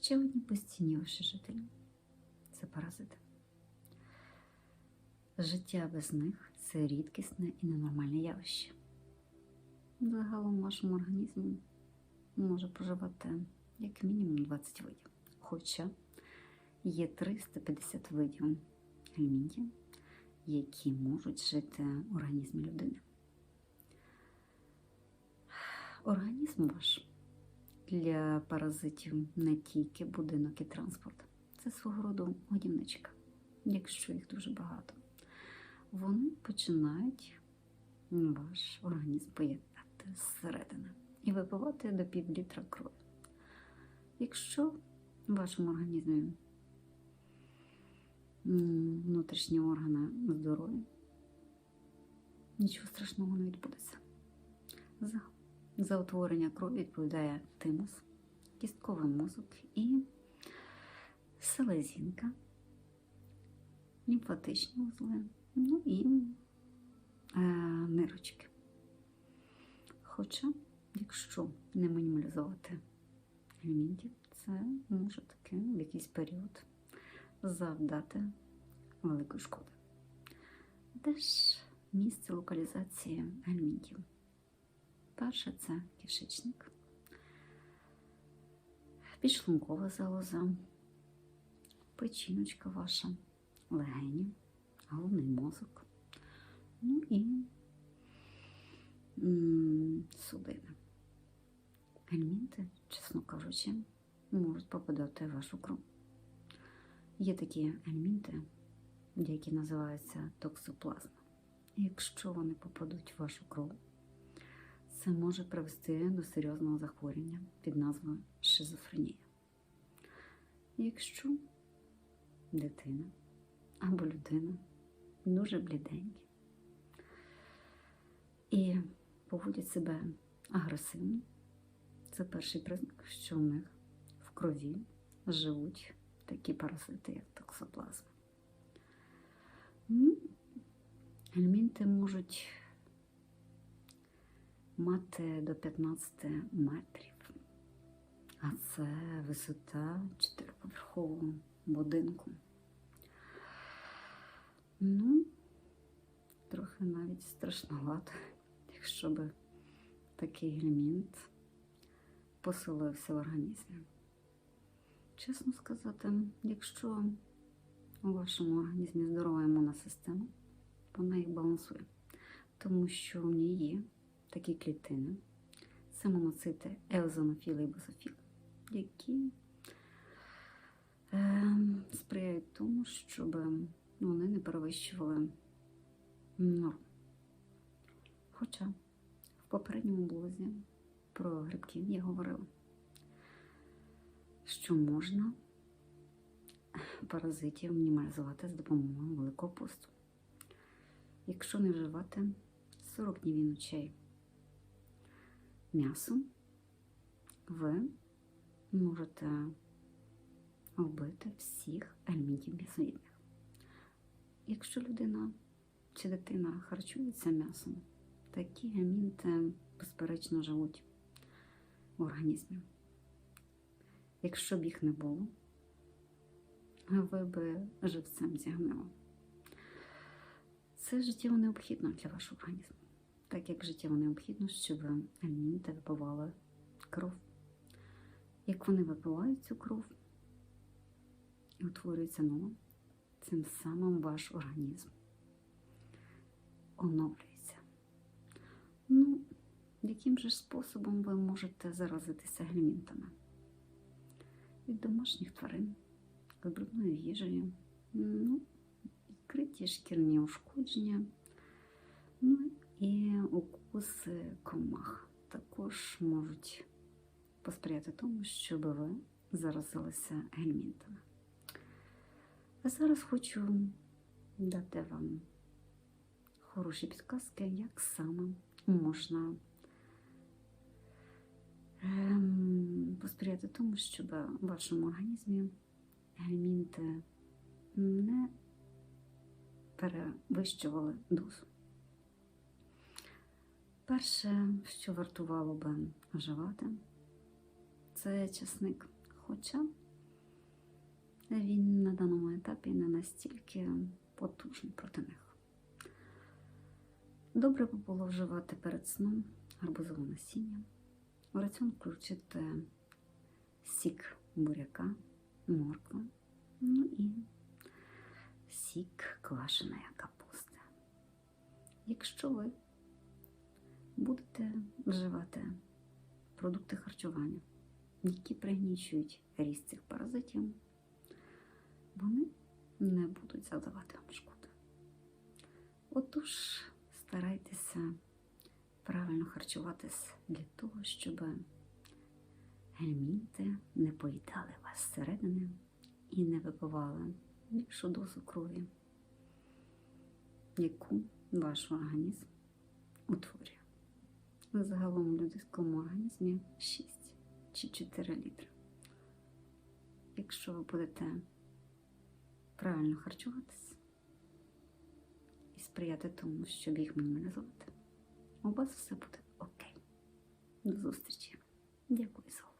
Ще одні постійні ваші жителі це паразити. Життя без них це рідкісне і ненормальне явище. Загалом вашому організмі може проживати як мінімум 20 видів. Хоча є 350 видів гельмінтів, які можуть жити в організмі людини. Організм ваш для паразитів не тільки будинок і транспорт. Це свого роду годівничка, якщо їх дуже багато. Вони починають ваш організм поєднати зсередини і випивати до пів літра крові. Якщо в вашому організмі внутрішні органи здорові, нічого страшного не відбудеться. За, утворення крові відповідає тимус, кістковий мозок і селезінка, лімфатичні узли, ну і е, нирочки. Хоча, якщо не мінімалізувати елементів, це може таки в якийсь період завдати великої шкоди. Де ж місце локалізації гельмінтів? Перше це кишечник, підшлункова залоза, печіночка ваша, легені, головний мозок, ну і судини. Гельмінти, чесно кажучи, можуть попадати в вашу кров. Є такі гельмінти, які називаються токсоплазма. Якщо вони попадуть в вашу кров, це може привести до серйозного захворювання під назвою шизофренія. Якщо дитина або людина дуже бліденькі і поводять себе агресивно, це перший признак, що в них в крові живуть такі паразити, як токсоплазма. Ну, Гельмінти можуть мати до 15 метрів, а це висота чотириповерхового будинку. Ну, трохи навіть страшновато, якщо би такий гельмінт поселився в організмі. Чесно сказати, якщо у вашому організмі здорова імунна система, вона їх балансує, тому що в ній є такі клітини, це моноцити еозонофіли і базофіли, які е, сприяють тому, щоб вони не перевищували норму. Хоча в попередньому блозі про грибків я говорила, що можна паразитів мінімалізувати з допомогою великого посту. Якщо не вживати 40 днів і м'ясо, ви можете вбити всіх ельмінтів м'ясоїдних. Якщо людина чи дитина харчується м'ясом, такі гельмінти, безперечно, живуть в організмі. Якщо б їх не було, ви би живцем зігнили. Це життєво необхідно для вашого організму, так як життєво необхідно, щоб гельмінти випивали кров. Як вони випивають цю кров і утворюється нова, цим самим ваш організм оновлюється. Ну, яким же способом ви можете заразитися гельмінтами? Від домашніх тварин, від брудною їжею, ну, відкриті шкірні ушкодження, ну і укуси комах також можуть посприяти тому, щоб ви заразилися гельмінтами. А зараз хочу дати вам хороші підказки, як саме можна ем, посприяти тому, щоб в вашому організмі гельмінти не перевищували дозу. Перше, що вартувало би вживати, це часник. Хоча він на даному етапі не настільки потужний проти них. Добре би було вживати перед сном гарбузове насіння. В раціон включити сік буряка, моркви, ну і сік квашеної капусти. Якщо ви будете вживати продукти харчування, які пригнічують ріст цих паразитів, вони не будуть завдавати вам шкоди. Отож, старайтеся правильно харчуватись для того, щоб гельмінти не поїдали вас зсередини і не випивали більшу дозу крові, яку ваш організм утворює. Загалом в людському організмі 6 чи 4 літри. Якщо ви будете правильно харчуватись і сприяти тому, щоб їх мінімалізувати, у вас все буде окей. До зустрічі. Дякую за увагу.